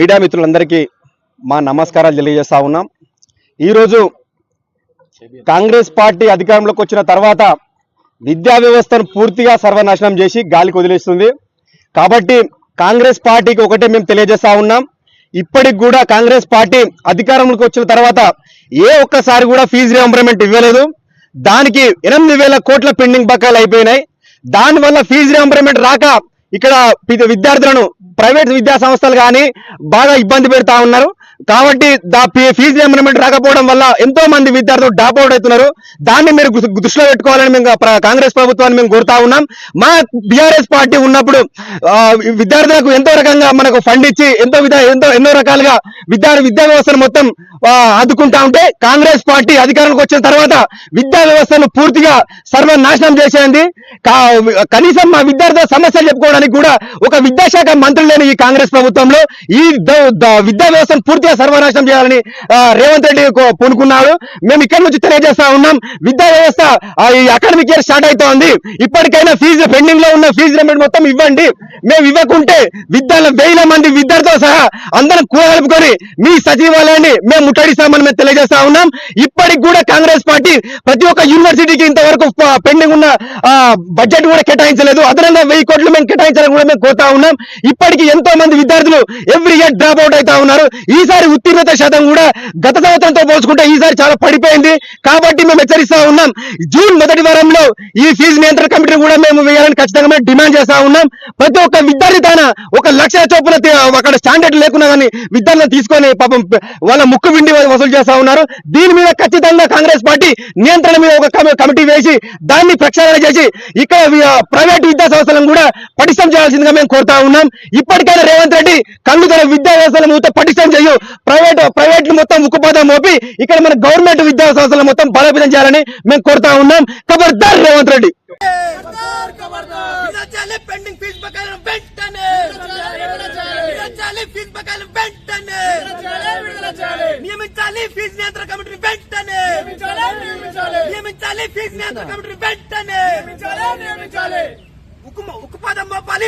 Media మిత్రులందరికీ మా నమస్కారాలు తెలియజేస్తా ఉన్నాం. ఈరోజు కాంగ్రెస్ పార్టీ అధికారంలోకి వచ్చిన తర్వాత విద్యా వ్యవస్థను పూర్తిగా సర్వనాశనం చేసి గాలికి వదిలేస్తుంది. కాబట్టి కాంగ్రెస్ పార్టీకి ఒకటే మేము తెలియజేస్తా ఉన్నాం. ఇప్పటికి కూడా కాంగ్రెస్ పార్టీ అధికారంలోకి వచ్చిన తర్వాత ఏ ఒక్కసారి కూడా ఫీజు రీఎంబర్మెంట్ ఇవ్వలేదు. దానికి ఎనిమిది వేల కోట్ల పెండింగ్ బకాయిలు అయిపోయినాయి. దానివల్ల ఫీజు రీఎంబర్మెంట్ రాక ఇక్కడ విద్యార్థులను ప్రైవేట్ విద్యా సంస్థలు కానీ బాగా ఇబ్బంది పెడతా ఉన్నారు. కాబట్టి దా ఫీజు రియంబర్మెంట్ రాకపోవడం వల్ల ఎంతో మంది విద్యార్థులు డ్రాప్ అవుట్ అవుతున్నారు. దాన్ని మీరు దృష్టిలో పెట్టుకోవాలని మేము కాంగ్రెస్ ప్రభుత్వాన్ని మేము కోరుతా ఉన్నాం. మా బీఆర్ఎస్ పార్టీ ఉన్నప్పుడు విద్యార్థులకు ఎంతో రకంగా మనకు ఫండ్ ఇచ్చి ఎంతో విధ ఎంతో ఎన్నో రకాలుగా విద్యా విద్యా వ్యవస్థను మొత్తం ఆదుకుంటా ఉంటే కాంగ్రెస్ పార్టీ అధికారంలోకి వచ్చిన తర్వాత విద్యా వ్యవస్థను పూర్తిగా సర్వనాశనం చేసేది కనీసం మా విద్యార్థుల సమస్యలు చెప్పుకోవడానికి కూడా ఒక విద్యాశాఖ మంత్రులు లేని ఈ కాంగ్రెస్ ప్రభుత్వంలో ఈ విద్యా వ్యవస్థను పూర్తిగా సర్వనాశనం చేయాలని రేవంత్ రెడ్డి పూనుకున్నాడు. మేము ఇక్కడ నుంచి తెలియజేస్తా ఉన్నాం. విద్యా వ్యవస్థ ఈ అకాడమిక్ ఇయర్ స్టార్ట్ అవుతోంది. ఇప్పటికైనా ఫీజు పెండింగ్లో ఉన్న ఫీజు రిమెంట్ మొత్తం ఇవ్వండి. మేము ఇవ్వకుంటే విద్యార్థుల వేల మంది విద్యార్థులతో సహా అందరం కూడగలుపుకొని మీ సచివాలయాన్ని మేము ముట్టడిస్తామని మేము తెలియజేస్తా ఉన్నాం. ఇప్పటికి కూడా కాంగ్రెస్ పార్టీ ప్రతి ఒక్క యూనివర్సిటీకి ఇంతవరకు పెండింగ్ ఉన్న బడ్జెట్ కూడా కేటాయించలేదు. అదనంగా వెయ్యి కోట్లు మేము కేటాయించాలని కూడా మేము కోరుతా ఉన్నాం. ఇప్పటికి ఎంతో మంది విద్యార్థులు ఎవ్రీ ఇయర్ డ్రాప్ అవుట్ అవుతా ఉన్నారు. ఈసారి ఉత్తీర్ణత శాతం కూడా గత సంవత్సరంతో పోల్చుకుంటే ఈసారి చాలా పడిపోయింది. కాబట్టి మేము హెచ్చరిస్తా ఉన్నాం. జూన్ మొదటి వారంలో ఈ ఫీజు నియంత్రణ కమిటీని కూడా మేము వేయాలని ఖచ్చితంగా మేము డిమాండ్ చేస్తా ఉన్నాం. ప్రతి ఒక్క విద్యార్థి తాన ఒక లక్ష చొప్పున అక్కడ స్టాండర్డ్ లేకున్నా కానీ విద్యార్థులను తీసుకొని పాపం వాళ్ళ ముక్కు విండి వసూలు చేస్తా ఉన్నారు. దీని మీద ఖచ్చితంగా కాంగ్రెస్ పార్టీ నియంత్రణ మీద ఒక కమిటీ వేసి దాన్ని ప్రక్షాళన చేసి ఇక్కడ ప్రైవేట్ విద్యా సంస్థలను కూడా పటిష్టం చేయాల్సిందిగా మేము కోరుతా ఉన్నాం. ఇప్పటికైనా రేవంత్ రెడ్డి కళ్ళు తన విద్యా వ్యవస్థలను మొత్తం పటిష్టం చేయు ప్రైవేట్ ప్రైవేట్ మొత్తం ఉక్కుపాదం మోపి ఇక్కడ మన గవర్నమెంట్ విద్యా సంస్థలను మొత్తం బలోపేతం చేయాలని మేము కోరుతా ఉన్నాం. ఖబర్దార్ రేవంత్ రెడ్డి. విరచాలి పెండింగ్ ఫీజు బకాయిలను వెంటనే. విరచాలి ఫీజు బకాయిలను వెంటనే. నియమించాలి ఫీజు నియంత్రణ కమిటీని వెంటనే. నియమించాలి ఫీజు నియంత్రణ కమిటీని వెంటనే. ఉక్కు ఉక్కుపాదం మోపాలి.